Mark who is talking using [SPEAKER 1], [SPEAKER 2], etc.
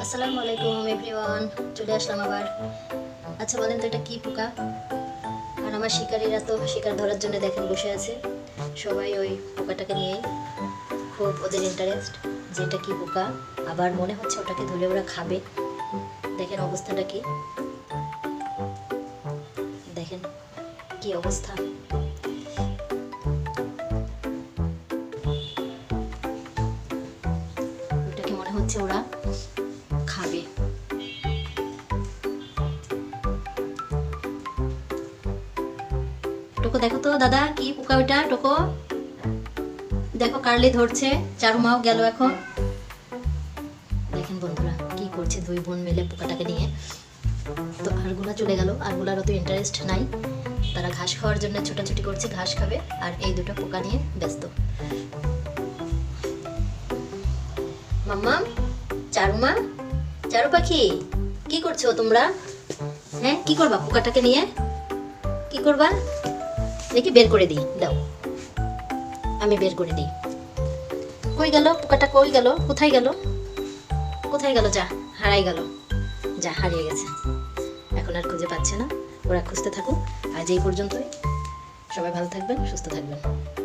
[SPEAKER 1] আসসালামু আলাইকুম এভরিওয়ান চলে আসলাম আবার। আচ্ছা বলেন তো এটা কি পোকা? আর আমার শিকারীরা তো শিকার ধরার জন্য দেখেন বসে আছে। সবাই ওই পোকাটাকে নিয়েই খুব ওদের ইন্টারেস্ট যে এটা কি পোকা। আবার মনে হচ্ছে ওটাকে ধরে ওরা খাবে। দেখেন অবস্থাটা কি। দেখেন কি অবস্থা। ওটাকে মনে হচ্ছে ওরা খাবে। টোকো দেখো তো দাদা, কি পোকা ওটা টোকো। দেখো কার্লি ধরছে চারু মাও গেল এখন। দেখেন বন্ধুরা, কি করছে দুই বোন মিলে পোকাটাকে নিয়ে। তো আরগুলা চলে গেল, আরগুলার অত ইন্টারেস্ট নাই। তারা ঘাস খাওয়ার জন্য ছোটাছুটি করছে, ঘাস খাবে, আর এই দুটো পোকা নিয়ে ব্যস্ত। মাম্মা, চারুমা চারু পাখি? কি করছ তোমরা? হ্যাঁ কি করবা পোকাটাকে নিয়ে? কি করবা? দেখি, বের করে দিই। দাও। আমি বের করে দিই। কই গেল পোকাটা? কই গেল? কোথায় গেল? কোথায় গেল? যা, হারাই গেল। যা, হারিয়ে গেছে। এখন আর খুঁজে পাচ্ছে না। ওরা খুঁজতে থাকুক। আজ এই পর্যন্তই। সবাই ভালো থাকবেন, সুস্থ থাকবেন।